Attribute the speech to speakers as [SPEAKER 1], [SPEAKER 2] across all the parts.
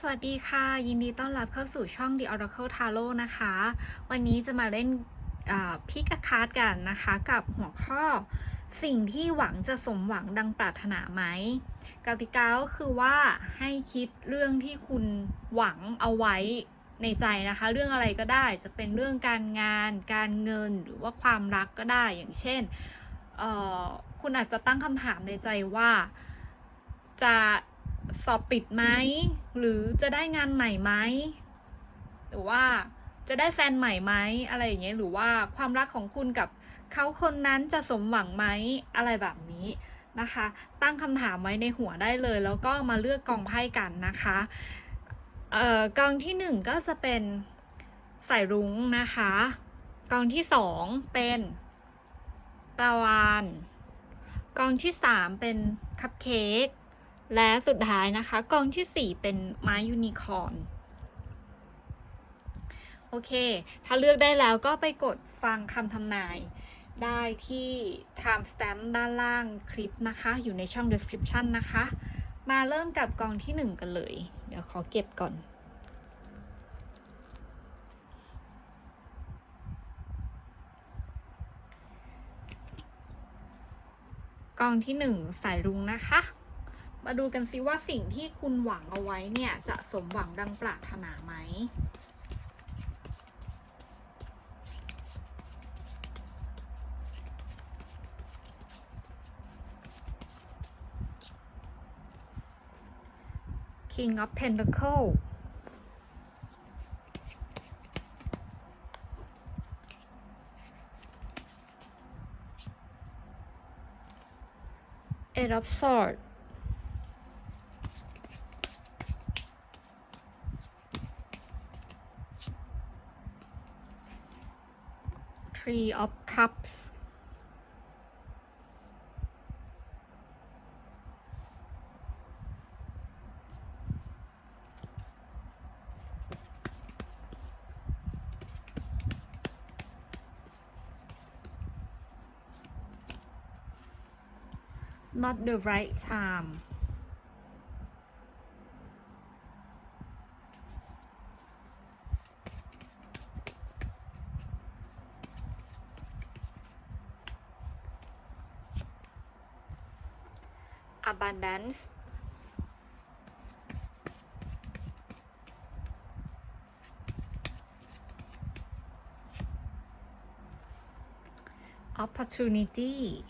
[SPEAKER 1] สวัสดีค่ะ ยินดีต้อนรับเข้าสู่ช่อง The Oracle Tarot นะคะ วันนี้จะมาเล่นพิกคาร์ดกันนะคะ กับหัวข้อสิ่งที่หวังจะสมหวังดังปรารถนาไหมกติกาก็คือว่าให้คิดเรื่องที่คุณหวังเอาไว้ในใจนะคะ เรื่องอะไรก็ได้จะเป็นเรื่องการงาน การเงินหรือว่าความรักก็ได้อย่างเช่นคุณอาจจะตั้งคำถามในใจว่าจะ สอบปิดไหมหรือจะได้งานใหม่ไหมหรือว่าจะได้แฟนใหม่ไหมอะไรอย่างเงี้ยหรือว่าความรักของคุณกับเขาคนนั้นจะสมหวังไหมอะไรแบบนี้นะคะ ตั้งคำถามไว้ในหัวได้เลย แล้วก็มาเลือกกองไพ่กันนะคะเอ่อกองที่หนึ่งก็จะเป็นสายรุ้งนะคะ กองที่สองเป็นปลาวานกองที่สามเป็นคัพเค้ก และสุดท้ายนะคะกองที่ 4 เป็นไม้ยูนิคอร์นโอเค ถ้าเลือกได้แล้วก็ไปกดฟังคำทำนายได้ที่ timestamp ด้านล่างคลิปนะคะ อยู่ในช่อง description นะคะ มาเริ่มกับกองที่ 1 กันเลย เดี๋ยวขอเก็บก่อนกองที่ 1 สายรุ้งนะคะ มาดูกันซิว่าสิ่งที่คุณหวังเอาไว้เนี่ย จะสมหวังดังปรารถนาไหม King of Pentacle Eight of Swords Three of Cups. Not the right time opportunity.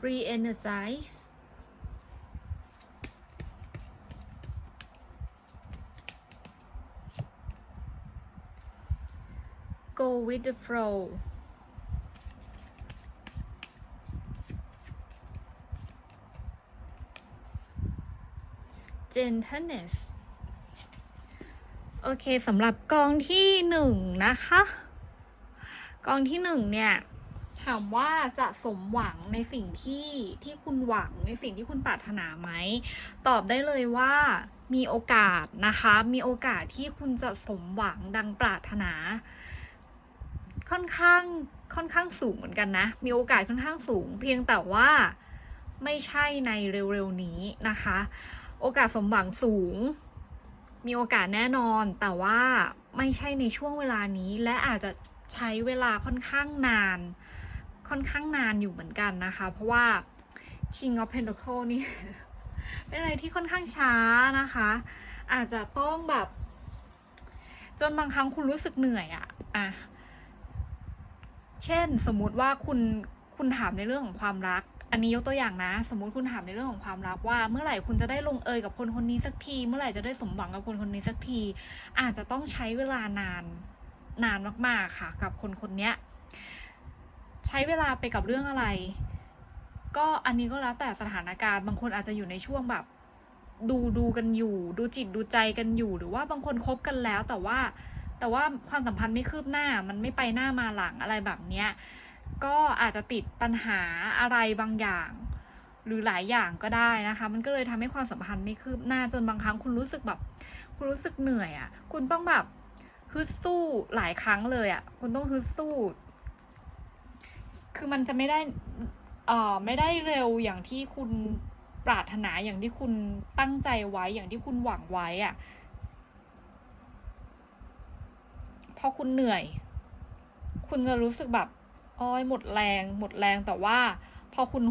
[SPEAKER 1] Re-energize go with the flow gentleness โอเคสำหรับกองที่หนึ่งนะคะ กองที่หนึ่งเนี่ยถามว่าจะสมหวังในสิ่งที่ที่คุณหวังในสิ่งที่คุณปรารถนาไหม ตอบได้เลยว่ามีโอกาสนะคะ มีโอกาสที่คุณจะสมหวังดังปรารถนา ค่อนข้างค่อนข้างสูงเหมือนกันนะ มีโอกาสค่อนข้างสูง เพียงแต่ว่าไม่ใช่ในเร็วๆนี้นะคะ โอกาสสมหวังสูง มีโอกาสแน่นอน แต่ว่าไม่ใช่ในช่วงเวลานี้ และอาจจะใช้เวลาค่อนข้างนาน ค่อนข้างนานอยู่เหมือนกันนะคะ เพราะว่า King of Pentacle นี่ เป็นอะไรที่ค่อนข้างช้านะคะ อาจจะต้องแบบ จนบางครั้งคุณรู้สึกเหนื่อยอะอะ เช่นสมมุติว่าคุณคุณถามในเรื่องของความรัก อันนี้ยกตัวอย่างนะ สมมติคุณถามในเรื่องของความรักว่า เมื่อไหร่คุณจะได้ลงเอยกับคนคนนี้สักที เมื่อไหร่จะได้สมหวังกับคนคนนี้สักที อาจจะต้องใช้เวลานานนานมากๆค่ะ กับคนคนเนี้ยใช้เวลาไปกับเรื่องอะไร ก็อันนี้ก็แล้วแต่สถานการณ์บางคนอาจจะอยู่ในช่วงแบบ ดูดูกันอยู่ ดูจิตดูใจกันอยู่ หรือว่าบางคนคบกันแล้วแต่ว่า แต่ว่าความสัมพันธ์ไม่คืบหน้า มันไม่ไปหน้ามาหลังอะไรแบบเนี้ย ก็อาจจะติดปัญหาอะไรบางอย่าง หรือหลายอย่างก็ได้นะคะ มันก็เลยทำให้ความสัมพันธ์ไม่คืบหน้าจนบางครั้งคุณรู้สึกแบบ คุณรู้สึกเหนื่อยอะ่ะ คุณต้องแบบฮึดสู้หลายครั้งเลยอะ่ะ คุณต้องฮึดสู้ คือมันจะไม่ได้เอ่อไม่ได้เร็วอย่างที่คุณปรารถนาอย่างที่คุณตั้งใจไว้อย่างที่คุณหวังไว้อะ่ะ พอคุณเหนื่อย คุณจะรู้สึกแบบอ้อยหมดแรง หมดแรงแต่ว่า พอคุณ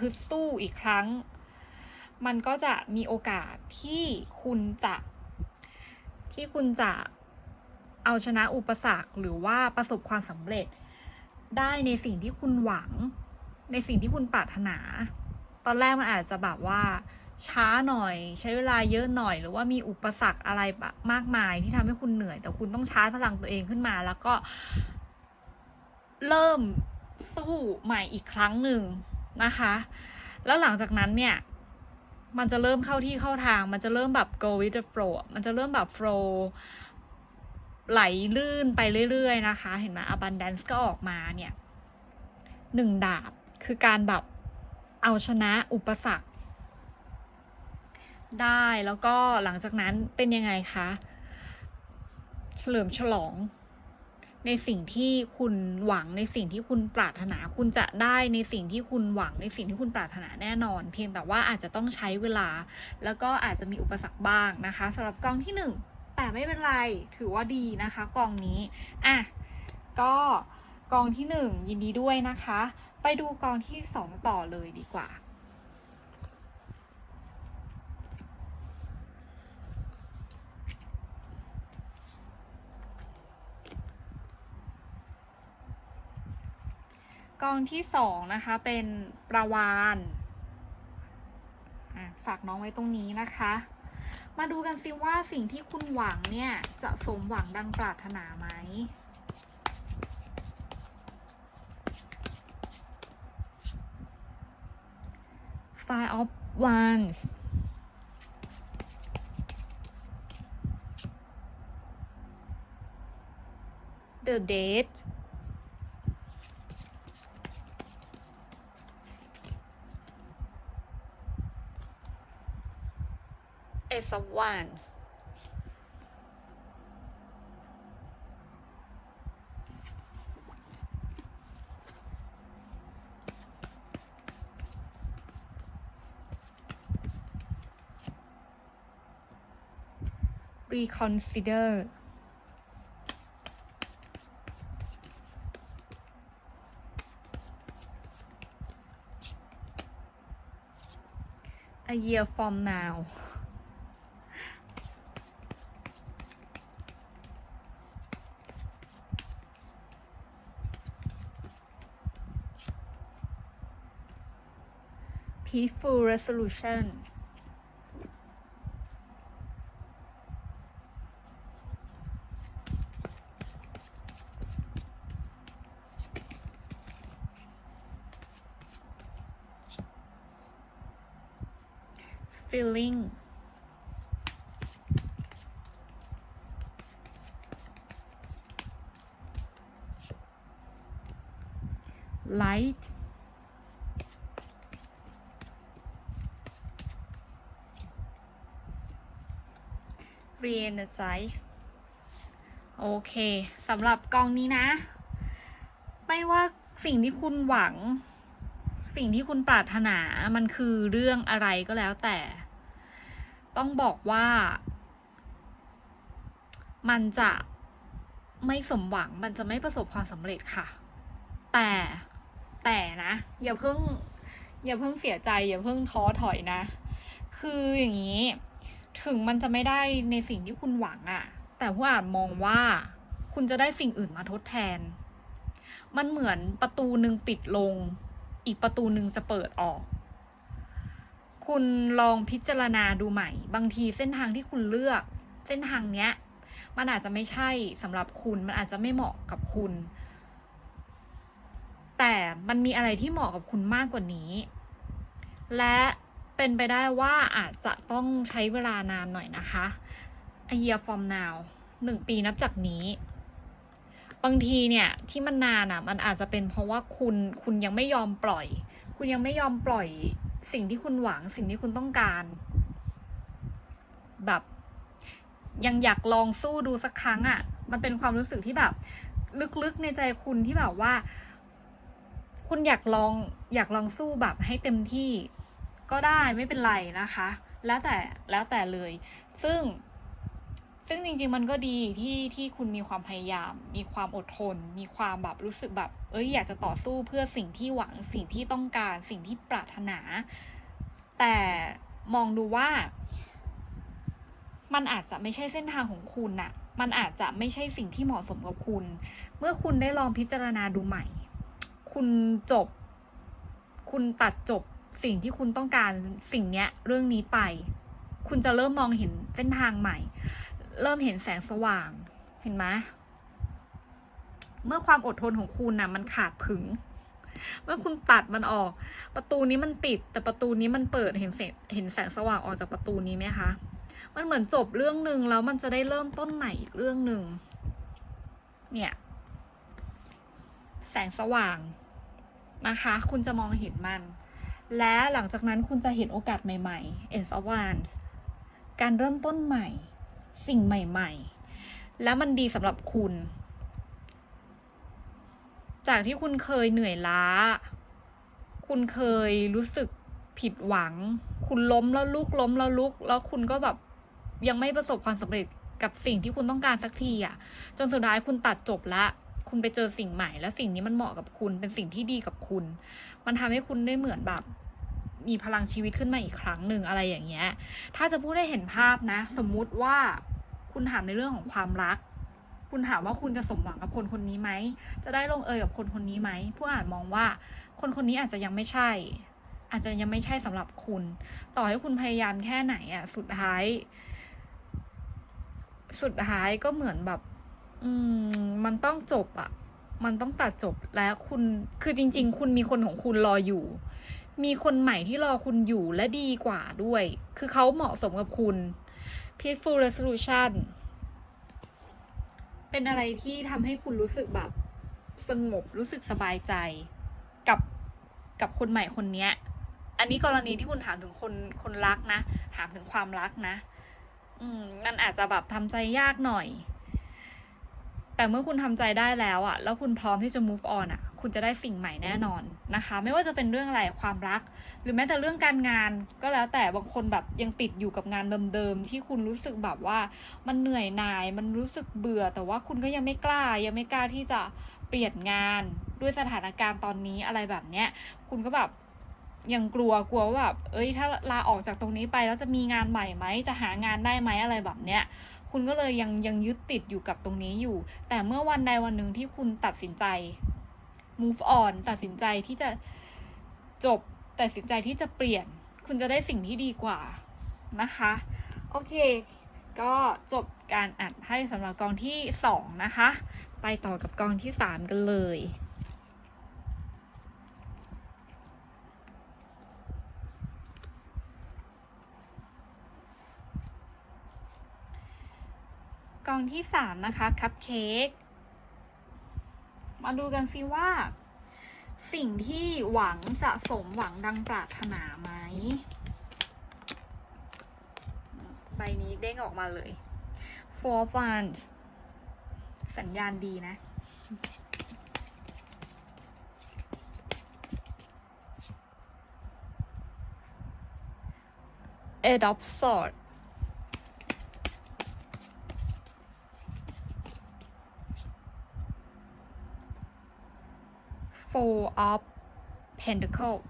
[SPEAKER 1] ฮึดสู้อีกครั้ง มันก็จะมีโอกาสที่คุณจะ ที่คุณจะเอาชนะอุปสรรคหรือว่าประสบความสำเร็จ ได้ในสิ่งที่คุณหวัง ในสิ่งที่คุณปรารถนา ตอนแรกมันอาจจะแบบว่า ช้าหน่อย ใช้เวลาเยอะหน่อยหรือว่ามีอุปสรรคอะไรบมากมายที่ทำให้คุณเหนื่อย แต่คุณต้องชาร์จพลังตัวเองขึ้นมา แล้วก็ เริ่มสู้ใหม่อีกครั้งหนึ่งนะคะ แล้วหลังจากนั้นเนี่ย มันจะเริ่มเข้าที่เข้าทาง มันจะเริ่มแบบ go with the flow มันจะเริ่มแบบ flow ไหลลื่นไปเรื่อยๆ นะคะ เห็นไหม abundance ก็ออกมาเนี่ยหนึ่งดาบคือการแบบเอาชนะอุปสรรค ได้แล้วก็หลังจากนั้นเป็นยังไงคะเฉลิมฉลอง ในสิ่งที่คุณหวังในสิ่งที่คุณปรารถนา คุณจะได้ในสิ่งที่คุณหวังในสิ่งที่คุณปรารถนาแน่นอน เพียงแต่ว่าอาจจะต้องใช้เวลา แล้วก็อาจจะมีอุปสรรคบ้างนะคะสำหรับกองที่หนึ่งแต่ไม่เป็นไรถือว่าดีนะคะ กองนี้อะก็กองที่หนึ่งยินดีด้วยนะคะ ไปดูกองที่สองต่อเลยดีกว่า กองที่สองนะคะเป็นประวานฝากน้องไว้ตรงนี้นะคะ มาดูกันซิว่าสิ่งที่คุณหวังเนี่ย จะสมหวังดังปรารถนาไหม Five of Wands The date of Wands reconsider. A year from now peaceful resolution Energize โอเคสำหรับกองนี้นะ ไม่ว่าสิ่งที่คุณหวัง สิ่งที่คุณปรารถนามันคือเรื่องอะไรก็แล้วแต่ ต้องบอกว่า มันจะไม่สมหวังมันจะไม่ประสบความสำเร็จค่ะ แต่แต่นะ อย่าเพิ่ง อย่าเพิ่งเสียใจ อย่าเพิ่งท้อถอยนะ คืออย่างนี้ ถึงมันจะไม่ได้ในสิ่งที่คุณหวังอะแต่ผู้อ่าจมองว่าคุณจะได้สิ่งอื่นมาทดแทน มันเหมือนประตูหนึ่งปิดลง อีกประตูหนึ่งจะเปิดออก คุณลองพิจารณาดูใหม่ บางทีเส้นทางที่คุณเลือก เส้นทางเนี้ย มันอาจจะไม่ใช่สำหรับคุณ มันอาจจะไม่เหมาะกับคุณ แต่มันมีอะไรที่เหมาะกับคุณมากกว่านี้ และ เป็นไปได้ว่าอาจจะต้องใช้เวลานานหน่อยนะคะ a year from now หนึ่งปีนับจากนี้ บางทีเนี่ยที่มันนานอะมันอาจจะเป็นเพราะว่าคุณคุณยังไม่ยอมปล่อย คุณยังไม่ยอมปล่อยสิ่งที่คุณหวังสิ่งที่คุณต้องการ แบบ ยังอยากลองสู้ดูสักครั้งอะ มันเป็นความรู้สึกที่แบบ ลึกๆในใจคุณที่แบบว่า คุณอยากลองอยากลองสู้แบบให้เต็มที่ ก็ได้ไม่เป็นไรนะคะ แล้วแต่แล้วแต่เลย ซึ่งซึ่งจริงๆมันก็ดีที่ที่คุณมีความพยายาม มีความอดทน มีความแบบรู้สึกแบบ เอ้ยอยากจะต่อสู้เพื่อสิ่งที่หวังสิ่งที่ต้องการสิ่งที่ปรารถนา แต่มองดูว่า มันอาจจะไม่ใช่เส้นทางของคุณน่ะ มันอาจจะไม่ใช่สิ่งที่เหมาะสมกับคุณ เมื่อคุณได้ลองพิจารณาดูใหม่ คุณจบ คุณตัดจบ สิ่งที่คุณต้องการสิ่งเนี้ยเรื่องนี้ไป คุณจะเริ่มมองเห็นเส้นทางใหม่ เริ่มเห็นแสงสว่างเห็นไหมเมื่อความอดทนของคุณน่ะ มันขาดผึง เมื่อคุณตัดมันออก ประตูนี้มันปิด แต่ประตูนี้มันเปิดเห็นแสงเห็นแสงสว่างออกจากประตูนี้ไหมคะมันเหมือนจบเรื่องหนึ่งแล้วมันจะได้เริ่มต้นใหม่อีกเรื่องหนึ่งเนี่ย แสงสว่างนะคะ คุณจะมองเห็นมัน และหลังจากนั้นคุณจะเห็นโอกาสใหม่ๆ Ace of Wands การเริ่มต้นใหม่ สิ่งใหม่ๆ และมันดีสำหรับคุณ จากที่คุณเคยเหนื่อยล้า คุณเคยรู้สึกผิดหวัง คุณล้มแล้วลุกล้มแล้วลุก แล้วคุณก็แบบยังไม่ประสบความสำเร็จกับสิ่งที่คุณต้องการสักทีอะ จนสุดท้ายคุณตัดจบละ คุณไปเจอสิ่งใหม่ และสิ่งนี้มันเหมาะกับคุณ เป็นสิ่งที่ดีกับคุณ มันทำให้คุณได้เหมือนแบบมีพลังชีวิตขึ้นมาอีกครั้งหนึ่งอะไรอย่างเงี้ย ถ้าจะพูดได้เห็นภาพนะ สมมุติว่าคุณถามในเรื่องของความรัก คุณถามว่าคุณจะสมหวังกับคนคนนี้ไหม จะได้ลงเอยกับคนคนนี้ไหม ผู้อ่านมองว่า คนคนนี้อาจจะยังไม่ใช่ อาจจะยังไม่ใช่สำหรับคุณ ต่อให้คุณพยายามแค่ไหนอะ สุดท้าย สุดท้ายก็เหมือนแบบ อืมมันต้องจบอะมันต้องตัดจบและคุณคือจริง ๆ คุณมีคนของคุณรออยู่ มีคนใหม่ที่รอคุณอยู่และดีกว่าด้วย คือเขาเหมาะสมกับคุณ peaceful resolution เป็นอะไรที่ทำให้คุณรู้สึกแบบสงบรู้สึกสบายใจกับกับคนใหม่คนเนี้ย อันนี้กรณีที่คุณถามถึงคนคนรักนะ ถามถึงความรักนะ อืมมันอาจจะแบบทำใจยากหน่อย แต่เมื่อคุณทำใจได้แล้วอะแล้วคุณพร้อมที่จะ move on อะคุณจะได้สิ่งใหม่แน่นอนนะคะ ไม่ว่าจะเป็นเรื่องอะไรความรัก หรือแม้แต่เรื่องการงาน ก็แล้วแต่บางคนแบบยังติดอยู่กับงานเดิมๆที่คุณรู้สึกแบบว่ามันเหนื่อยหน่าย มันรู้สึกเบื่อ แต่ว่าคุณก็ยังไม่กล้า ยังไม่กล้าที่จะเปลี่ยนงานด้วยสถานการณ์ตอนนี้อะไรแบบเนี้ย คุณก็แบบยังกลัวกลัวว่าแบบเอ้ยถ้าลาออกจากตรงนี้ไปแล้วจะมีงานใหม่ไหมจะหางานได้ไหมอะไรแบบเนี้ย คุณก็เลยยังยังยึดติดอยู่กับตรงนี้อยู่ แต่เมื่อวันใดวันหนึ่งที่คุณตัดสินใจ move on ตัดสินใจที่จะจบตัดสินใจที่จะเปลี่ยน คุณจะได้สิ่งที่ดีกว่านะคะ โอเค ก็จบการอ่านไพ่สำหรับกองที่สองนะคะ ไปต่อกับกองที่สามกันเลย กองที่สามนะคะ คัพเค้ก มาดูกันซิว่า สิ่งที่หวังจะสมหวังดังปรารถนาไหม ใบนี้เด้งออกมาเลย four of wands สัญญาณดีนะ eight sword four of pentacle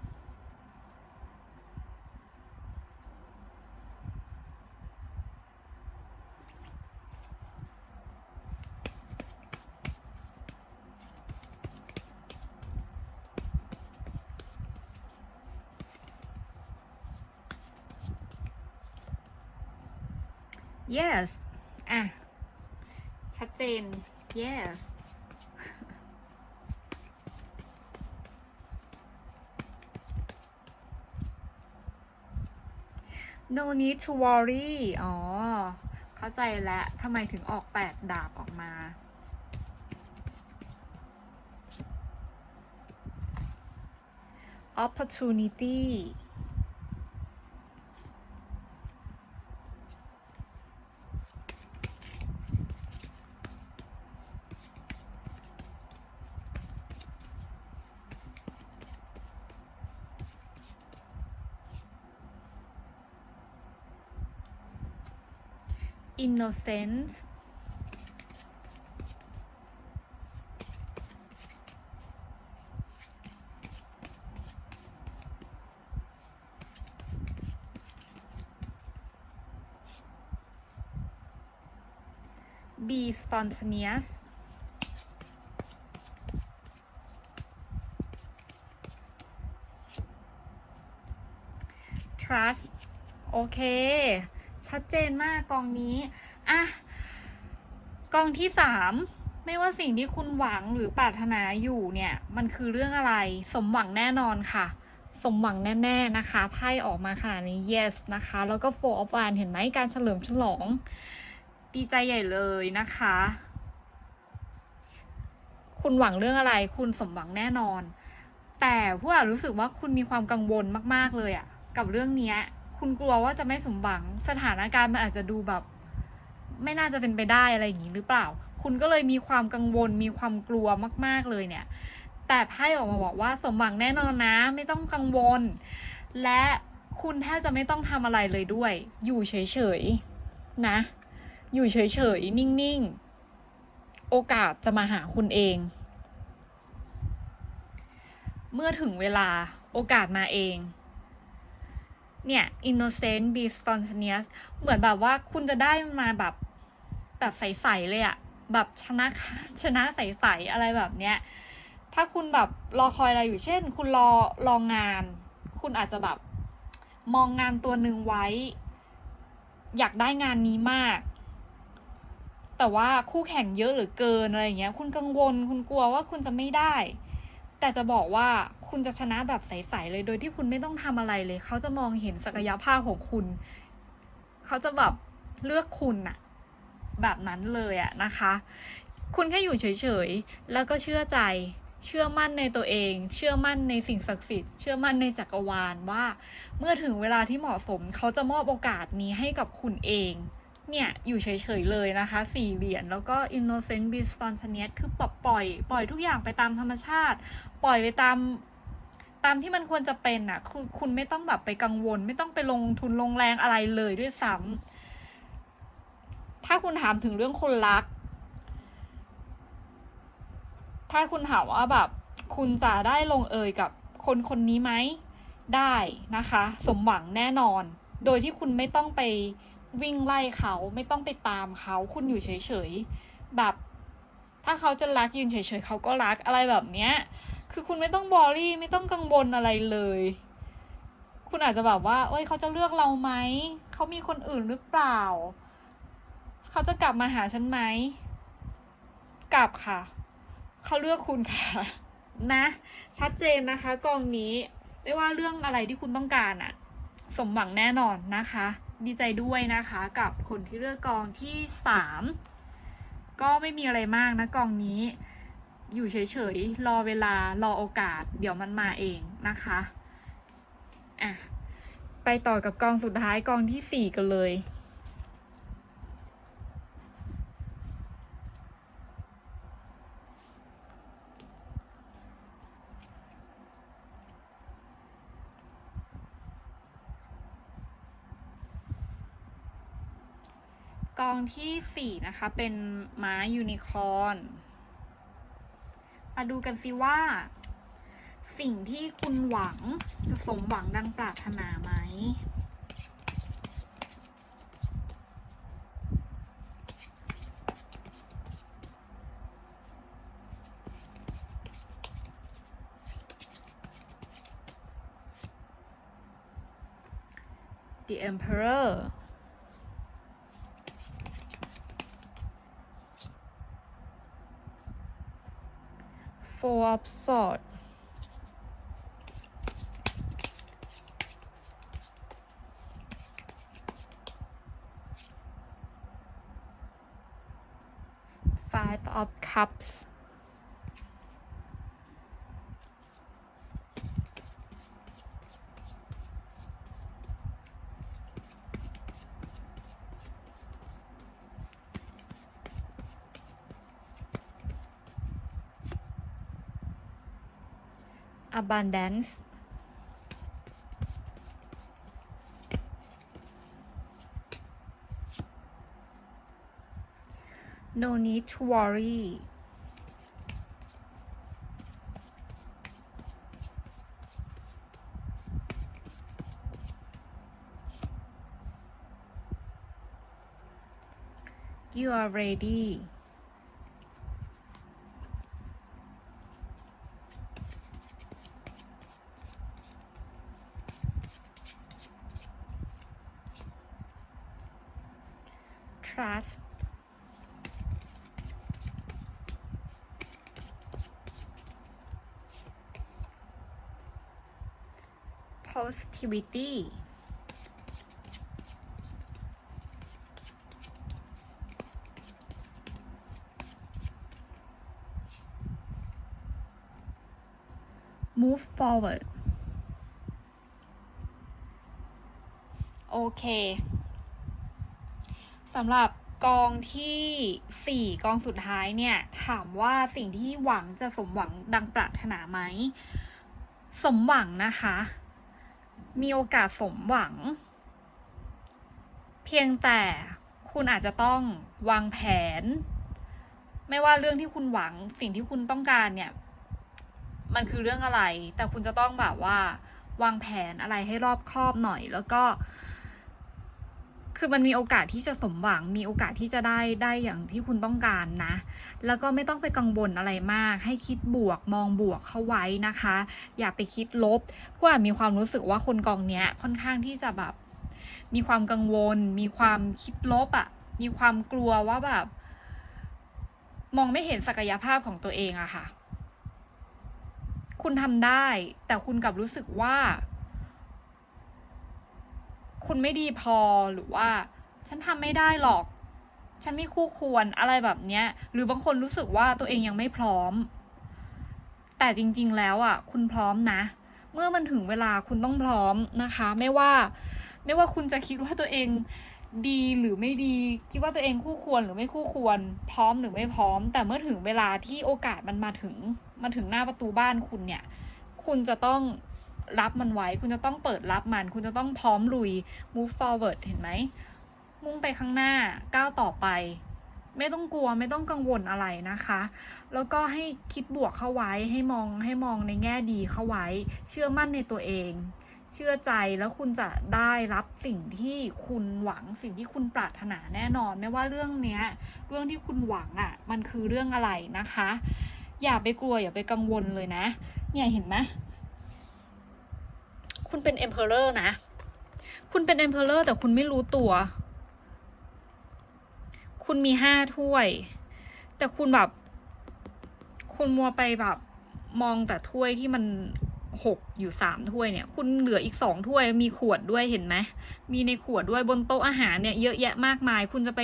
[SPEAKER 1] yes อ่ะ ชัดเจน yes No need to worry อ๋อ เข้าใจแล้วทำไมถึงออกแปดดาบออกมา opportunity innocence be spontaneous trust โอเค ชัดเจนมากกองนี้อะกองที่สามไม่ว่าสิ่งที่คุณหวังหรือปรารถนาอยู่เนี่ย มันคือเรื่องอะไรสมหวังแน่นอนค่ะ สมหวังแน่ๆนะคะไพ่ออกมาขนาดนี้ yes นะคะ แล้วก็ four of wands เห็นไหมการเฉลิมฉลอง ดีใจใหญ่เลยนะคะ คุณหวังเรื่องอะไร คุณสมหวังแน่นอน แต่ผู้อ่านรู้สึกว่าคุณมีความกังวลมาก ๆเลยอะกับเรื่องเนี้ย คุณกลัวว่าจะไม่สมหวัง สถานการณ์มันอาจจะดูแบบ ไม่น่าจะเป็นไปได้อะไรอย่างนี้หรือเปล่า คุณก็เลยมีความกังวลมีความกลัวมาก ๆเลยเนี่ย แต่ไพ่ออกมาบอกว่าสมหวังแน่นอนนะ ไม่ต้องกังวล และคุณแทบจะไม่ต้องทำอะไรเลยด้วย อยู่เฉยๆนะ อยู่เฉยๆนิ่งๆ โอกาสจะมาหาคุณเอง เมื่อถึงเวลาโอกาสมาเอง เนี่ย innocent be spontaneous เหมือนแบบว่าคุณจะได้มาแบบแบบใสๆเลยอะแบบชนะชนะใสๆอะไรแบบเนี้ย ถ้าคุณแบบรอคอยอะไรอยู่เช่น คุณรอรองงาน คุณอาจจะแบบมองงานตัวหนึ่งไว้ อยากได้งานนี้มาก แต่ว่าคู่แข่งเยอะหลือเกินอะไรอย่างเงี้ย คุณกังวลคุณกลัวว่าคุณจะไม่ได้ แต่จะบอกว่า คุณจะชนะแบบใสๆเลย โดยที่คุณไม่ต้องทำอะไรเลย เขาจะมองเห็นศักยภาพของคุณ เขาจะแบบเลือกคุณอะแบบนั้นเลยอะนะคะ คุณแค่อยู่เฉยๆ แล้วก็เชื่อใจ เชื่อมั่นในตัวเอง เชื่อมั่นในสิ่งศักดิ์สิทธิ์ เชื่อมั่นในจักรวาลว่า เมื่อถึงเวลาที่เหมาะสม เขาจะมอบโอกาสนี้ให้กับคุณเอง เนี่ย อยู่เฉยๆ เลยนะคะ สี่เหรียญ แล้วก็ innocent be spontaneous คือปล่อย ปล่อยทุกอย่างไปตามธรรมชาติ ปล่อยไปตาม ตามที่มันควรจะเป็นอะคุณคุณไม่ต้องแบบไปกังวล ไม่ต้องไปลงทุนลงแรงอะไรเลยด้วยซ้ำถ้าคุณถามถึงเรื่องคนรัก ถ้าคุณถามว่าแบบ คุณจะได้ลงเอยกับคนคนนี้ไหมได้นะคะ สมหวังแน่นอน โดยที่คุณไม่ต้องไปวิ่งไล่เขา ไม่ต้องไปตามเขา คุณอยู่เฉยๆแบบ ถ้าเขาจะรักยืนเฉยๆเขาก็รักอะไรแบบเนี้ย คือคุณไม่ต้องบอรี่ไม่ต้องกังวลอะไรเลย คุณอาจจะแบบว่า เอ้ยเขาจะเลือกเราไหม เขามีคนอื่นหรือเปล่า เขาจะกลับมาหาฉันไหม กลับค่ะ เขาเลือกคุณค่ะ นะ ชัดเจนนะคะ กองนี้ ไม่ว่าเรื่องอะไรที่คุณต้องการอะสมหวังแน่นอนนะคะ ดีใจด้วยนะคะ กับคนที่เลือกกองที่สามก็ไม่มีอะไรมากนะกองนี้ อยู่เฉยๆ รอเวลารอโอกาส เดี๋ยวมันมาเองนะคะอะไปต่อกับกองสุดท้ายกองที่สี่กันเลย กองที่สี่นะคะ เป็นม้ายูนิคอร์น มาดูกันสิว่า สิ่งที่คุณหวังจะสมหวังดังปรารถนาไหม The Emperor Four of Swords Five of Cups abundance. No need to worry. You are ready trust positivity move forward โอเค สำหรับกองที่สี่กองสุดท้ายเนี่ย ถามว่าสิ่งที่หวังจะสมหวังดังปรารถนาไหม สมหวังนะคะ มีโอกาสสมหวัง เพียงแต่คุณอาจจะต้องวางแผน ไม่ว่าเรื่องที่คุณหวังสิ่งที่คุณต้องการเนี่ย มันคือเรื่องอะไร แต่คุณจะต้องแบบว่า วางแผนอะไรให้รอบคอบหน่อย แล้วก็ คือมันมีโอกาสที่จะสมหวัง มีโอกาสที่จะได้ได้อย่างที่คุณต้องการนะ แล้วก็ไม่ต้องไปกังวลอะไรมาก ให้คิดบวกมองบวกเข้าไว้นะคะ อย่าไปคิดลบเพราะว่ามีความรู้สึกว่าคนกองเนี้ยค่อนข้างที่จะแบบ มีความกังวล มีความคิดลบอะ่ะ มีความกลัวว่าแบบ มองไม่เห็นศักยภาพของตัวเองอะค่ะ คุณทำได้ แต่คุณกลับรู้สึกว่า คุณไม่ดีพอหรือว่า ฉันทำไม่ได้หรอก ฉันไม่คู่ควรอะไรแบบเนี้ย หรือบางคนรู้สึกว่าตัวเองยังไม่พร้อม แต่จริง ๆ แล้วอะ คุณพร้อมนะ เมื่อมันถึงเวลาคุณต้องพร้อมนะคะ ไม่ว่า ไม่ว่าคุณจะคิดว่าตัวเองดีหรือไม่ดีคิดว่าตัวเองคู่ควรหรือไม่คู่ควร พร้อมหรือไม่พร้อม แต่เมื่อถึงเวลาที่โอกาสมันมาถึงมาถึงหน้าประตูบ้านคุณเนี่ย คุณจะต้อง รับมันไว้ คุณจะต้องเปิดรับมัน คุณจะต้องพร้อมลุย move forward เห็นไหม มุ่งไปข้างหน้า ก้าวต่อไป ไม่ต้องกลัว ไม่ต้องกังวลอะไรนะคะ แล้วก็ให้คิดบวกเข้าไว้ ให้มอง ให้มองในแง่ดีเข้าไว้ เชื่อมั่นในตัวเอง เชื่อใจแล้วคุณจะได้รับสิ่งที่คุณหวัง สิ่งที่คุณปรารถนาแน่นอน ไม่ว่าเรื่องเนี้ย เรื่องที่คุณหวังอะ่ะ มันคือเรื่องอะไรนะคะ อย่าไปกลัว อย่าไปกังวลเลยนะ เนี่ยเห็นไหม คุณเป็น emperor นะ คุณเป็น emperor แต่คุณไม่รู้ตัว คุณมีห้าถ้วย แต่คุณแบบ คุณมัวไปแบบ มองแต่ถ้วยที่มันหกอยู่สามถ้วยเนี่ย คุณเหลืออีกสองถ้วยมีขวดด้วยเห็นไหมมีในขวดด้วยบนโต๊ะอาหารเนี่ยเยอะแยะมากมาย คุณจะไป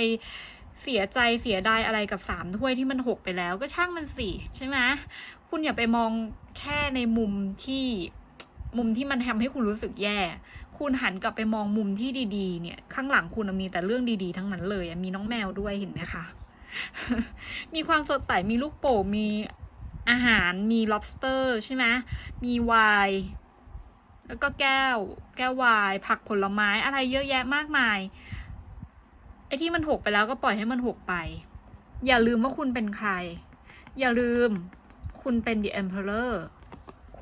[SPEAKER 1] เสียใจเสียดายอะไรกับสามถ้วยที่มันหกไปแล้ว ก็ช่างมันสิใช่ไหมคุณอย่าไปมองแค่ในมุมที่ มุมที่มันทำให้คุณรู้สึกแย่ คุณหันกลับไปมองมุมที่ดีๆ เนี่ย ข้างหลังคุณมีแต่เรื่องดีๆ ทั้งนั้นเลย มีน้องแมวด้วยเห็นไหมคะ มีความสดใส มีลูกโป่ง มีอาหาร มี lobster ใช่ไหมมีไวน์แล้วก็แก้ว แก้วไวน์ผักผลไม้อะไรเยอะแยะมากมาย ไอ้ที่มันหกไปแล้วก็ปล่อยให้มันหกไป อย่าลืมว่าคุณเป็นใคร อย่าลืม คุณเป็น the emperor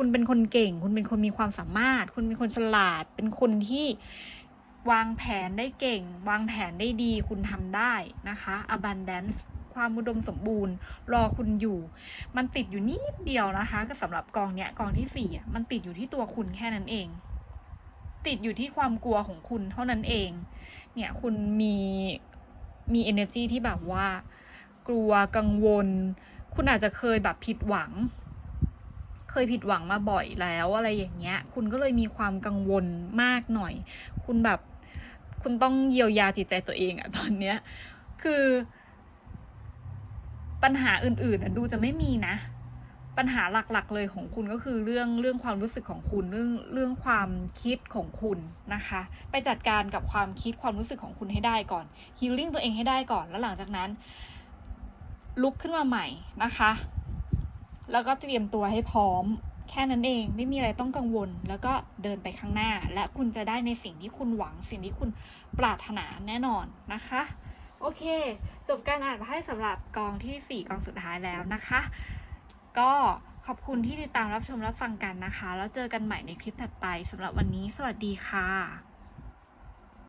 [SPEAKER 1] คุณเป็นคนเก่ง คุณเป็นคนมีความสามารถ คุณเป็นคนฉลาด เป็นคนที่วางแผนได้เก่ง วางแผนได้ดี คุณทำได้นะคะ abundance ความอุดมสมบูรณ์ รอคุณอยู่ มันติดอยู่นิดเดียวนะคะ ก็สำหรับกองเนี้ยกองที่สี่อะมันติดอยู่ที่ตัวคุณแค่นั้นเอง ติดอยู่ที่ความกลัวของคุณเท่านั้นเอง เนี่ยคุณมีมี energy ที่แบบว่า กลัวกังวล คุณอาจจะเคยแบบผิดหวัง เคยผิดหวังมาบ่อยแล้วอะไรอย่างเงี้ย คุณก็เลยมีความกังวลมากหน่อย คุณแบบคุณต้องเยียวยาจิตใจตัวเองอะตอนเนี้ย คือ ปัญหาอื่นๆอะดูจะไม่มีนะ ปัญหาหลักๆเลยของคุณก็คือเรื่องเรื่องความรู้สึกของคุณเรื่องเรื่องความคิดของคุณนะคะ ไปจัดการกับความคิดความรู้สึกของคุณให้ได้ก่อนฮีลลิ่งตัวเองให้ได้ก่อนแล้วหลังจากนั้น ลุกขึ้นมาใหม่นะคะ แล้วก็เตรียมตัวให้พร้อม แค่นั้นเองไม่มีอะไรต้องกังวล แล้วก็เดินไปข้างหน้า และคุณจะได้ในสิ่งที่คุณหวัง สิ่งที่คุณปรารถนาแน่นอนนะคะ โอเค จบการอ่านไพ่สำหรับกองที่ 4 กองสุดท้ายแล้วนะคะ ก็ขอบคุณที่ติดตามรับชมรับฟังกันนะคะ แล้วเจอกันใหม่ในคลิปถัดไปสำหรับวันนี้ สวัสดีค่ะ